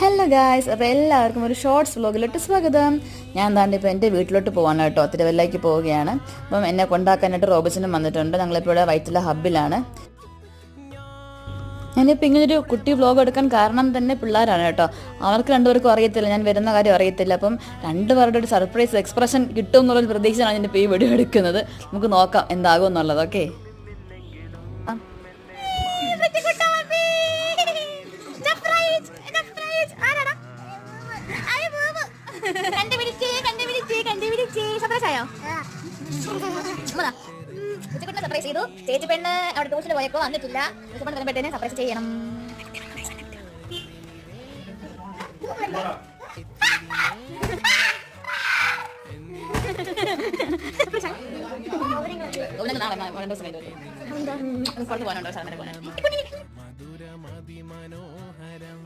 Hello guys അപ്പോൾ എല്ലാവർക്കും ഒരു ഷോർട്സ് വ്ലോഗിലോട്ട് സ്വാഗതം. ഞാൻ താണ്ട് ഇപ്പോൾ എന്റെ വീട്ടിലോട്ട് പോകാൻ കേട്ടോ. തിരുവല്ലയ്ക്ക് പോവുകയാണ്. അപ്പം എന്നെ കൊണ്ടാക്കാനായിട്ട് റോബിസിനും വന്നിട്ടുണ്ട്. ഞങ്ങളിപ്പോൾ ഇവിടെ വൈറ്റില ഹബ്ബിലാണ്. ഞാനിപ്പോൾ ഇങ്ങനൊരു കുട്ടി വ്ലോഗ് എടുക്കാൻ കാരണം തന്നെ പിള്ളേരാണ് കേട്ടോ. അവർക്ക് രണ്ടുപേർക്കും അറിയത്തില്ല. ഞാൻ വരുന്ന കാര്യം അറിയത്തില്ല. അപ്പം രണ്ടുപേരുടെ ഒരു സർപ്രൈസ് എക്സ്പ്രഷൻ കിട്ടും എന്നുള്ളൊരു പ്രതീക്ഷയാണ് ഞാനിപ്പോൾ ഈ വീഡിയോ എടുക്കുന്നത്. നമുക്ക് നോക്കാം എന്താകും എന്നുള്ളത്. ഓക്കെ കണ്ടുപിടിച്ച് കണ്ടുപിടിച്ച് കണ്ടുപിടിച്ച്. സർപ്രൈസ് ആയോ ഉച്ചക്കൊണ്ട് സർപ്രൈസ് ചെയ്തു. ചേച്ചി പെണ്ണ് അവിടെ ട്യൂഷന് പോയപ്പോ വന്നിട്ടില്ല. ഉച്ചക്കൊണ്ട് വരുമ്പോഴത്തേനെ സർപ്രൈസ് ചെയ്യണം. മധുരമതിമനോഹരം